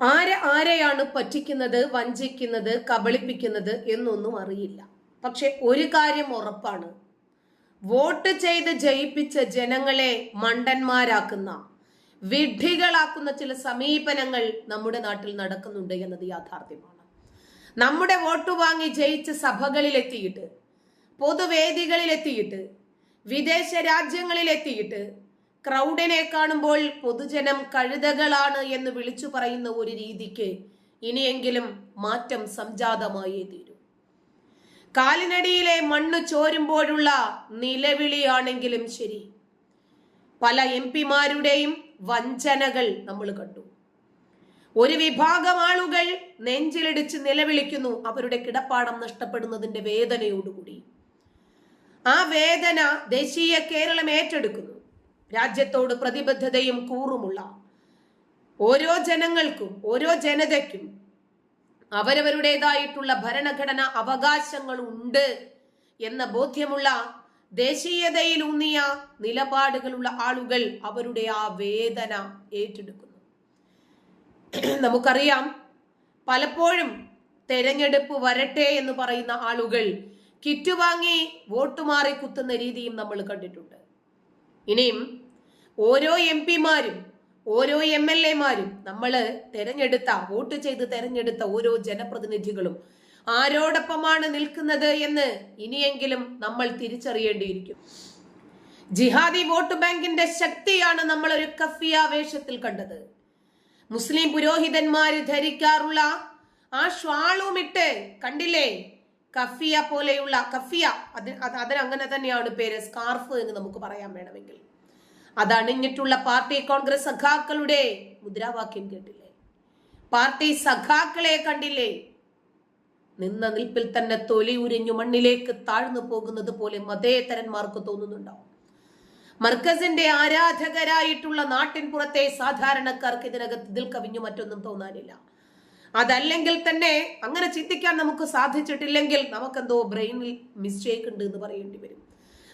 ആരെ ആരെയാണ് പറ്റിക്കുന്നത് വഞ്ചിക്കുന്നത് കബളിപ്പിക്കുന്നത് എന്നൊന്നും അറിയില്ല. പക്ഷെ ഒരു കാര്യം ഉറപ്പാണ്. വോട്ട് ചെയ്ത് ജയിപ്പിച്ച ജനങ്ങളെ മണ്ടന്മാരാക്കുന്ന വിഡ്ഢികളാക്കുന്ന ചില സമീപനങ്ങൾ നമ്മുടെ നാട്ടിൽ നടക്കുന്നുണ്ട് എന്നത് യാഥാർത്ഥ്യമാണ്. നമ്മുടെ വോട്ട് വാങ്ങി ജയിച്ച സഭകളിലെത്തിയിട്ട് പൊതുവേദികളിലെത്തിയിട്ട് വിദേശ രാജ്യങ്ങളിലെത്തിയിട്ട് ക്രൗഡിനെ കാണുമ്പോൾ പൊതുജനം കഴുതകളാണ് എന്ന് വിളിച്ചു പറയുന്ന ഒരു രീതിക്ക് ഇനിയെങ്കിലും മാറ്റം സംജാതമായേ തീരൂ. കാലിനടിയിലെ മണ്ണ് ചോരുമ്പോഴുള്ള നിലവിളിയാണെങ്കിലും ശരി. പല എം പിമാരുടെയും വഞ്ചനകൾ നമ്മൾ കണ്ടു. ഒരു വിഭാഗം ആളുകൾ നെഞ്ചിലിടിച്ച് നിലവിളിക്കുന്നു അവരുടെ കിടപ്പാടം നഷ്ടപ്പെടുന്നതിന്റെ വേദനയോടുകൂടി. ആ വേദന ദേശീയ കേരളം ഏറ്റെടുക്കുന്നു. രാജ്യത്തോട് പ്രതിബദ്ധതയും കൂറുമുള്ള ഓരോ ജനങ്ങൾക്കും ഓരോ ജനതയ്ക്കും അവരവരുടേതായിട്ടുള്ള ഭരണഘടന അവകാശങ്ങളുണ്ട് എന്ന ബോധ്യമുള്ള ദേശീയതയിലൂന്നിയ നിലപാടുകളുള്ള ആളുകൾ അവരുടെ ആ വേദന ഏറ്റെടുക്കുന്നു. നമുക്കറിയാം പലപ്പോഴും തെരഞ്ഞെടുപ്പ് വരട്ടെ എന്ന് പറയുന്ന ആളുകൾ കിറ്റ് വാങ്ങി വോട്ട് മാറി കുത്തുന്ന രീതിയും നമ്മൾ കണ്ടിട്ടുണ്ട്. ഇനിയും ഓരോ എം പിമാരും ഓരോ എം എൽ എമാരും നമ്മൾ തെരഞ്ഞെടുത്ത വോട്ട് ചെയ്ത് തെരഞ്ഞെടുത്ത ഓരോ ജനപ്രതിനിധികളും ആരോടൊപ്പമാണ് നിൽക്കുന്നത് എന്ന് ഇനിയെങ്കിലും നമ്മൾ തിരിച്ചറിയേണ്ടിയിരിക്കും. ജിഹാദി വോട്ട് ബാങ്കിന്റെ ശക്തിയാണ് നമ്മൾ ഒരു കഫിയ വേഷത്തിൽ കണ്ടത്. മുസ്ലിം പുരോഹിതന്മാര് ധരിക്കാറുള്ള ആ ഷ്വാളുമിട്ട് കണ്ടില്ലേ? കഫിയ പോലെയുള്ള കഫിയ അത് അതിനങ്ങനെ തന്നെയാണ് പേര് സ്കാർഫ് എന്ന് നമുക്ക് പറയാൻ വേണമെങ്കിൽ. അതണിഞ്ഞിട്ടുള്ള പാർട്ടി കോൺഗ്രസ് സഖാക്കളുടെ മുദ്രാവാക്യം കേട്ടില്ലേ? പാർട്ടി സഖാക്കളെ കണ്ടില്ലേ? നിന്ന നിൽപ്പിൽ തന്നെ തൊലി ഉരിഞ്ഞു മണ്ണിലേക്ക് താഴ്ന്നു പോകുന്നത് പോലെ മതേതരന്മാർക്ക് തോന്നുന്നുണ്ടാവും മർക്കസിന്റെ ആരാധകരായിട്ടുള്ള നാട്ടിൻ പുറത്തെ സാധാരണക്കാർക്ക് ഇതിനകത്ത് ഇതിൽ കവിഞ്ഞു മറ്റൊന്നും തോന്നാനില്ല. അതല്ലെങ്കിൽ തന്നെ അങ്ങനെ ചിന്തിക്കാൻ നമുക്ക് സാധിച്ചിട്ടില്ലെങ്കിൽ നമുക്കെന്തോ ബ്രെയിനിൽ മിസ്റ്റേക്ക് ഉണ്ട് എന്ന് പറയേണ്ടി വരും.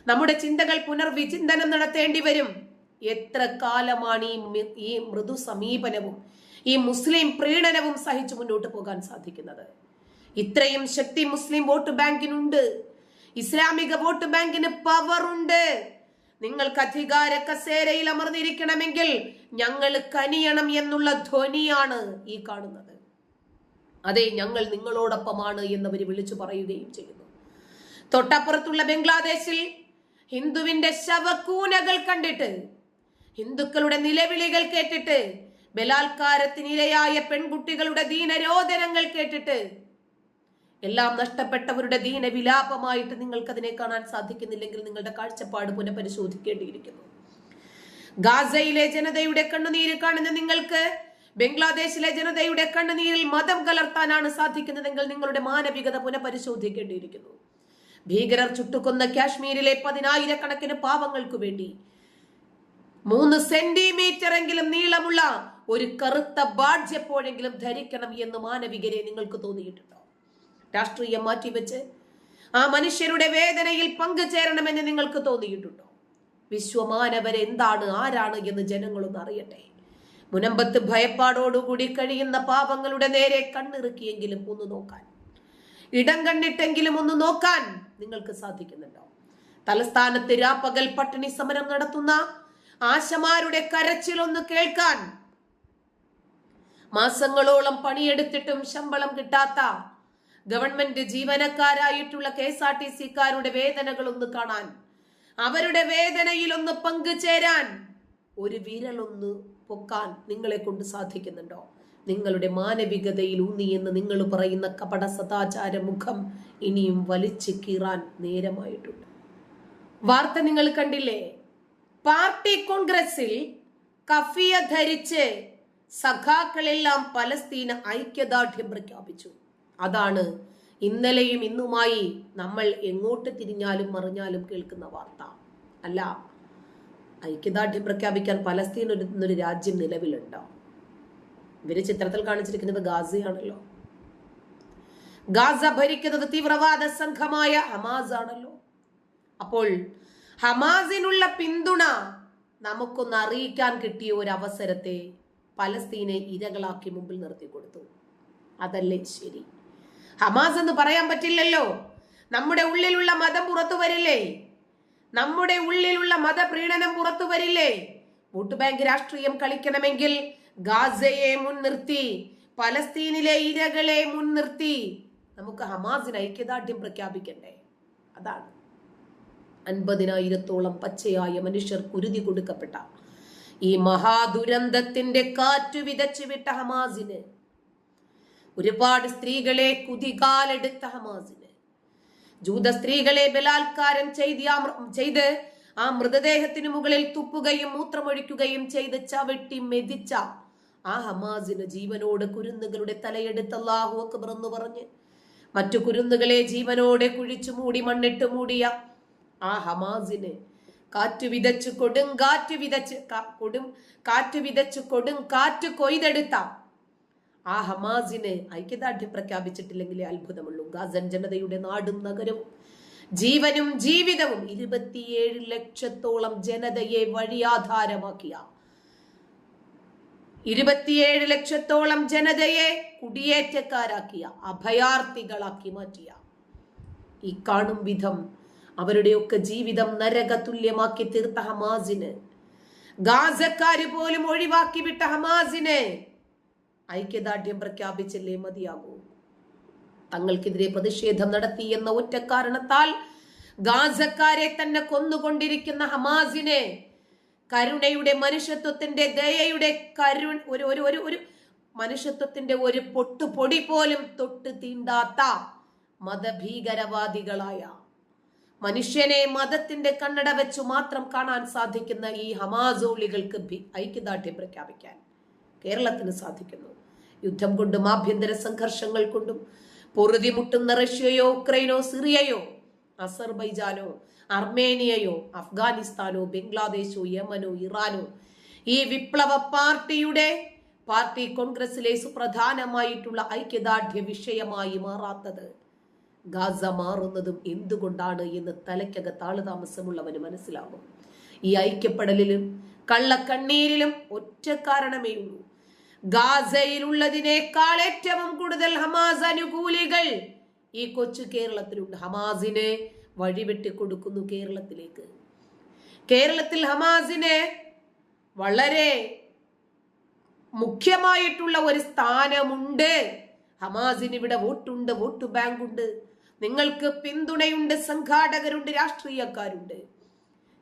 നമ്മുടെ ചിന്തകൾ പുനർവിചിന്തനം നടത്തേണ്ടി വരും. എത്ര കാലമാണ് ഈ ഈ മൃദു സമീപനവും ഈ മുസ്ലിം പ്രീണനവും സഹിച്ചു മുന്നോട്ട് പോകാൻ സാധിക്കുന്നത്? ഇത്രയും ശക്തി മുസ്ലിം വോട്ട് ബാങ്കിനുണ്ട്. ഇസ്ലാമിക വോട്ട് ബാങ്കിന് പവർ ഉണ്ട് നിങ്ങൾക്ക് അധികാര കസേരയിൽ അമർന്നിരിക്കണമെങ്കിൽ ഞങ്ങൾ കനിയണം എന്നുള്ള ധ്വനിയാണ് ഈ കാണുന്നത്. അതെ ഞങ്ങൾ നിങ്ങളോടൊപ്പമാണ് എന്നവർ വിളിച്ചു പറയുകയും ചെയ്യുന്നു. തൊട്ടപ്പുറത്തുള്ള ബംഗ്ലാദേശിൽ ഹിന്ദുവിന്റെ ശവക്കൂനകൾ കണ്ടിട്ട് ഹിന്ദുക്കളുടെ നിലവിളികൾ കേട്ടിട്ട് ബലാത്കാരത്തിനിരയായ പെൺകുട്ടികളുടെ ദീനരോധനങ്ങൾ കേട്ടിട്ട് എല്ലാം നഷ്ടപ്പെട്ടവരുടെ ദീനവിലാപമായിട്ട് നിങ്ങൾക്കതിനെ കാണാൻ സാധിക്കുന്നില്ലെങ്കിൽ നിങ്ങളുടെ കാഴ്ചപ്പാട് പുനഃപരിശോധിക്കേണ്ടിയിരിക്കുന്നു. ഗാസയിലെ ജനതയുടെ കണ്ണുനീര് കാണുന്ന നിങ്ങൾക്ക് ബംഗ്ലാദേശിലെ ജനതയുടെ കണ്ണുനീരിൽ മതം കലർത്താനാണ് സാധിക്കുന്നതെങ്കിൽ നിങ്ങളുടെ മാനവികത പുനഃപരിശോധിക്കേണ്ടിയിരിക്കുന്നു. ഭീകരർ ചുട്ടുകൊന്ന കാശ്മീരിലെ പതിനായിരക്കണക്കിന് പാവങ്ങൾക്കു വേണ്ടി മൂന്ന് സെന്റിമീറ്റർ എങ്കിലും നീളമുള്ള ഒരു കറുത്ത ബാഡ്ജ് എപ്പോഴെങ്കിലും ധരിക്കണം എന്ന് മാനവികരെ നിങ്ങൾക്ക് തോന്നിയിട്ടുണ്ടോ? രാഷ്ട്രീയം മാറ്റിവെച്ച് ആ മനുഷ്യരുടെ വേദനയിൽ പങ്കുചേരണമെന്ന് നിങ്ങൾക്ക് തോന്നിയിട്ടുണ്ടോ? വിശ്വമാനവരെ എന്താണ് ആരാണ് എന്ന് ജനങ്ങളൊന്ന് അറിയട്ടെ. മുനമ്പത്ത് ഭയപ്പാടോടുകൂടി കഴിയുന്ന പാപങ്ങളുടെ നേരെ കണ്ണിറുക്കിയെങ്കിലും ഒന്ന് നോക്കാൻ. ഇടം കണ്ടിട്ടെങ്കിലും ഒന്ന് നോക്കാൻ നിങ്ങൾക്ക് സാധിക്കുന്നുണ്ടോ? തലസ്ഥാനത്ത് രാപ്പകൽ പട്ടിണി സമരം നടത്തുന്ന ആശമാരുടെ കരച്ചിൽ ഒന്ന് കേൾക്കാൻ. മാസങ്ങളോളം പണിയെടുത്തിട്ടും ശമ്പളം കിട്ടാത്ത ഗവൺമെന്റ് ജീവനക്കാരായിട്ടുള്ള കെ എസ് ആർ ടി സിക്കാരുടെ വേദനകൾ ഒന്ന് കാണാൻ. അവരുടെ വേദനയിൽ ഒന്ന് പങ്കുചേരാൻ ഒരു വിരലൊന്ന് പൊക്കാൻ നിങ്ങളെ കൊണ്ട് സാധിക്കുന്നുണ്ടോ? നിങ്ങളുടെ മാനവികതയിൽ ഊന്നി എന്ന് നിങ്ങൾ പറയുന്ന കപട സദാചാര മുഖം ഇനിയും വലിച്ചു കീറാൻ നേരമായിട്ടുണ്ട്. വാർത്ത നിങ്ങൾ കണ്ടില്ലേ? പാർട്ടി കോൺഗ്രസിൽ കഫിയ ധരിച്ച് സഖാക്കളെല്ലാം പലസ്തീന ഐക്യദാർഢ്യം പ്രഖ്യാപിച്ചു. അതാണ് ഇന്നലെയും ഇന്നുമായി നമ്മൾ എങ്ങോട്ട് തിരിഞ്ഞാലും മറിഞ്ഞാലും കേൾക്കുന്ന വാർത്ത. അല്ല ഐക്യദാർഢ്യം പ്രഖ്യാപിക്കാൻ പലസ്തീൻ ഒരു രാജ്യം നിലവിലുണ്ടോ? ഇവർ ചിത്രത്തിൽ കാണിച്ചിരിക്കുന്നത് ഗാസയാണല്ലോ. ഗാസ ഭരിക്കുന്നത് തീവ്രവാദ സംഘമായ ഹമാസ് ആണല്ലോ. അപ്പോൾ ഹമാസിനുള്ള പിന്തുണ നമുക്കൊന്ന് അറിയിക്കാൻ കിട്ടിയ ഒരു അവസരത്തെ പലസ്തീനെ ഇരകളാക്കി മുമ്പിൽ നിർത്തി കൊടുത്തു. അതല്ലേ ശരി. ഹമാസ് എന്ന് പറയാൻ പറ്റില്ലല്ലോ. നമ്മുടെ ഉള്ളിലുള്ള മതം പുറത്തു വരില്ലേ? നമ്മുടെ ഉള്ളിലുള്ള മതപ്രീണനം പുറത്തു വരില്ലേ? വോട്ട് ബാങ്ക് രാഷ്ട്രീയം കളിക്കണമെങ്കിൽ ഗാസയെ മുൻനിർത്തി പലസ്തീനിലെ ഇരകളെ മുൻനിർത്തി. നമുക്ക് ഹമാസിന് ഐക്യദാർഢ്യം പ്രഖ്യാപിക്കണ്ടേ? അതാണ്. അൻപതിനായിരത്തോളം പച്ചയായ മനുഷ്യർ കുരുതി കൊടുക്കപ്പെട്ട ഈ മഹാദുരന്തത്തിന്റെ കാറ്റു വിതച്ചു വിട്ട ഹമാസിന്. ഒരുപാട് സ്ത്രീകളെ കുതികാലെടുത്ത ഹമാസിന്. ജൂത സ്ത്രീകളെ ബലാത്കാരം ചെയ്ത് ചെയ്ത് ആ മൃതദേഹത്തിന് മുകളിൽ തുപ്പുകയും മൂത്രമൊഴിക്കുകയും ചെയ്ത് ചവിട്ടി മെതിച്ച ആ ഹമാസിന് ജീവനോട് കുരുന്നുകളുടെ തലയെടുത്ത് അല്ലാഹു അക്ബർ എന്ന് പറഞ്ഞ് മറ്റു കുരുന്നുകളെ ജീവനോടെ കുഴിച്ചു മൂടി മണ്ണിട്ട് മൂടിയ ആ ഹമാസിന് കാറ്റു വിതച്ച് കൊടും കാറ്റ് വിതച്ച് കൊടും കാറ്റ് വിതച്ച് കൊടും കാറ്റ് കൊയ്തെടുത്ത ആ ഹമാസിനെ ഐക്യദാർഢ്യം പ്രഖ്യാപിച്ചിട്ടില്ലെങ്കിലേ അത്ഭുതമുള്ളൂ. ഗാസൻ ജനതയുടെ നാടും നഗരവും ജീവനും ജീവിതവും ഇരുപത്തിയേഴ് ലക്ഷത്തോളം ജനതയെ വഴിയാധാരമാക്കിയ ഇരുപത്തിയേഴ് ലക്ഷത്തോളം ജനതയെ കുടിയേറ്റക്കാരാക്കിയ അഭയാർത്ഥികളാക്കി മാറ്റിയ. ഈ കാണും വിധം അവരുടെയൊക്കെ ജീവിതം നരക തുല്യമാക്കി തീർത്ത ഹമാസിന് ഗാസക്കാര് പോലും ഒഴിവാക്കി വിട്ട ഹമാസിന് ഐക്യദാർഢ്യം പ്രഖ്യാപിച്ചല്ലേ മതിയാകൂ? തങ്ങൾക്കെതിരെ പ്രതിഷേധം നടത്തി എന്ന ഒറ്റ കാരണത്താൽ ഗാസക്കാരെ തന്നെ കൊന്നുകൊണ്ടിരിക്കുന്ന ഹമാസിനെ കരുണയുടെ മനുഷ്യത്വത്തിന്റെ ദയയുടെ കരു ഒരു ഒരു ഒരു ഒരു മനുഷ്യത്വത്തിന്റെ ഒരു പൊട്ടുപൊടി പോലും തൊട്ട് തീണ്ടാത്ത മതഭീകരവാദികളായ മനുഷ്യനെ മതത്തിന്റെ കണ്ണട വെച്ചു മാത്രം കാണാൻ സാധിക്കുന്ന ഈ ഹമാസോളികൾക്ക് ഐക്യദാർഢ്യം പ്രഖ്യാപിക്കാൻ കേരളത്തിന് സാധിക്കുന്നു. യുദ്ധം കൊണ്ടും ആഭ്യന്തര സംഘർഷങ്ങൾ കൊണ്ടും പൊറുതിമുട്ടുന്ന റഷ്യയോ ഉക്രൈനോ സിറിയയോ അസർബൈജാനോ അർമേനിയയോ അഫ്ഗാനിസ്ഥാനോ ബംഗ്ലാദേശോ യമനോ ഇറാനോ ഈ വിപ്ലവ പാർട്ടിയുടെ പാർട്ടി കോൺഗ്രസിലെ സുപ്രധാനമായിട്ടുള്ള ഐക്യദാർഢ്യ വിഷയമായി മാറാത്തത്. ഗാസ മാറുന്നതും എന്തുകൊണ്ടാണ് എന്ന് തലയ്ക്കകത്ത് ആൾ താമസമുള്ളവന് മനസ്സിലാകും ഈ ഐക്യപ്പെടലിലും കള്ളക്കണ്ണീരിലും ഒറ്റ കാരണമേ ഉള്ളൂ ഗാസയിലുള്ളതിനേക്കാൾ ഏറ്റവും കൂടുതൽ ഹമാസ് അനുകൂലികൾ ഈ കൊച്ചു കേരളത്തിലുണ്ട്. ഹമാസിനെ വഴിവെട്ടി കൊടുക്കുന്നു കേരളത്തിലേക്ക്. കേരളത്തിൽ ഹമാസിനെ വളരെ മുഖ്യമായിട്ടുള്ള ഒരു സ്ഥാനമുണ്ട്. ഹമാസിന് ഇവിടെ വോട്ടുണ്ട് വോട്ട് ബാങ്ക് ഉണ്ട് നിങ്ങൾക്ക് പിന്തുണയുണ്ട് സംഘാടകരുണ്ട് രാഷ്ട്രീയക്കാരുണ്ട്.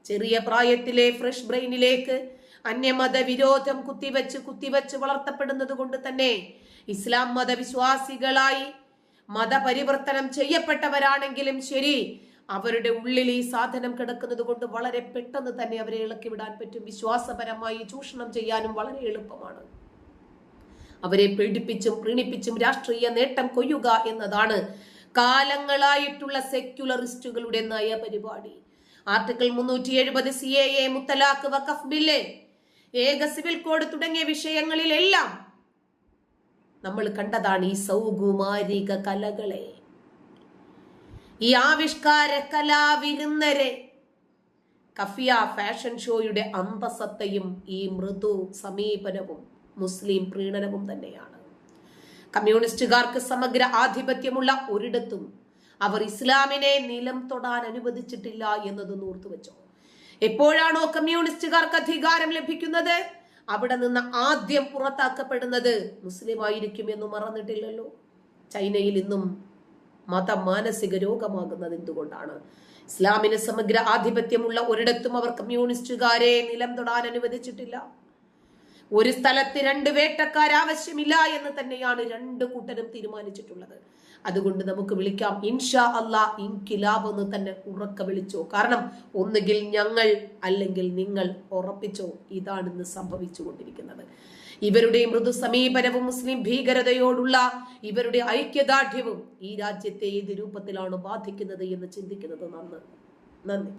ചെറിയ പ്രായത്തിലെ ഫ്രഷ് ബ്രെയിനിലേക്ക് അന്യമത വിരോധം കുത്തിവെച്ച് കുത്തിവെച്ച് വളർത്തപ്പെടുന്നത് കൊണ്ട് തന്നെ ഇസ്ലാം മതവിശ്വാസികളായി മതപരിവർത്തനം ചെയ്യപ്പെട്ടവരാണെങ്കിലും ശരി അവരുടെ ഉള്ളിൽ ഈ സാധനം കിടക്കുന്നത് കൊണ്ട് വളരെ പെട്ടെന്ന് തന്നെ അവരെ ഇളക്കി വിടാൻ പറ്റും. വിശ്വാസപരമായി ചൂഷണം ചെയ്യാനും വളരെ എളുപ്പമാണ്. അവരെ പീഡിപ്പിച്ചും പ്രീണിപ്പിച്ചും രാഷ്ട്രീയ നേട്ടം കൊയ്യുക എന്നതാണ് കാലങ്ങളായിട്ടുള്ള സെക്യുലറിസ്റ്റുകളുടെ നയപരിപാടി. ആർട്ടിക്കിൾ മുന്നൂറ്റി എഴുപത് സി എ എ മുത്തലാഖ് വഖഫ് ബില്ല് ഏക സിവിൽ കോഡ് തുടങ്ങിയ വിഷയങ്ങളിലെല്ലാം നമ്മൾ കണ്ടതാണ് ഈ സൗകുമാരിക കലകളെ. ഈ ആവിഷ്കാര കലാവിരുന്നരെ കഫിയ ഫാഷൻ ഷോയുടെ അന്തസത്തയും ഈ മൃദു സമീപനവും മുസ്ലിം പ്രീണനവും തന്നെയാണ്. കമ്മ്യൂണിസ്റ്റുകാർക്ക് സമഗ്ര ആധിപത്യമുള്ള ഒരിടത്തും അവർ ഇസ്ലാമിനെ നിലം തൊടാൻ അനുവദിച്ചിട്ടില്ല എന്നത് ഓർത്തുവെച്ചോ എപ്പോഴാണോ കമ്മ്യൂണിസ്റ്റുകാർക്ക് അധികാരം ലഭിക്കുന്നത്? അവിടെ നിന്ന് ആദ്യം പുറത്താക്കപ്പെടുന്നത് മുസ്ലിം ആയിരിക്കും എന്ന് മറന്നിട്ടില്ലല്ലോ. ചൈനയിൽ ഇന്നും മത മാനസിക രോഗമാകുന്നത് എന്തുകൊണ്ടാണ്? ഇസ്ലാമിന് സമഗ്ര ആധിപത്യമുള്ള ഒരിടത്തും അവർ കമ്മ്യൂണിസ്റ്റുകാരെ നിലം തൊടാൻ അനുവദിച്ചിട്ടില്ല. ഒരു സ്ഥലത്ത് രണ്ട് വേട്ടക്കാരാവശ്യമില്ല എന്ന് തന്നെയാണ് രണ്ട് കൂട്ടരും തീരുമാനിച്ചിട്ടുള്ളത്. അതുകൊണ്ട് നമുക്ക് വിളിക്കാം. ഇൻഷാ അല്ലാ ഇൻകിലാബ് എന്ന് തന്നെ ഉറക്ക വിളിച്ചോ. കാരണം ഒന്നുകിൽ ഞങ്ങൾ അല്ലെങ്കിൽ നിങ്ങൾ ഉറപ്പിച്ചോ. ഇതാണ് സംഭവിച്ചുകൊണ്ടിരിക്കുന്നത്. ഇവരുടെ മൃദു സമീപനവും മുസ്ലിം ഭീകരതയോടുള്ള ഇവരുടെ ഐക്യദാർഢ്യവും ഈ രാജ്യത്തെ ഏത് രൂപത്തിലാണ് ബാധിക്കുന്നത് എന്ന് ചിന്തിക്കുന്നത് നന്ന്. നന്ദി.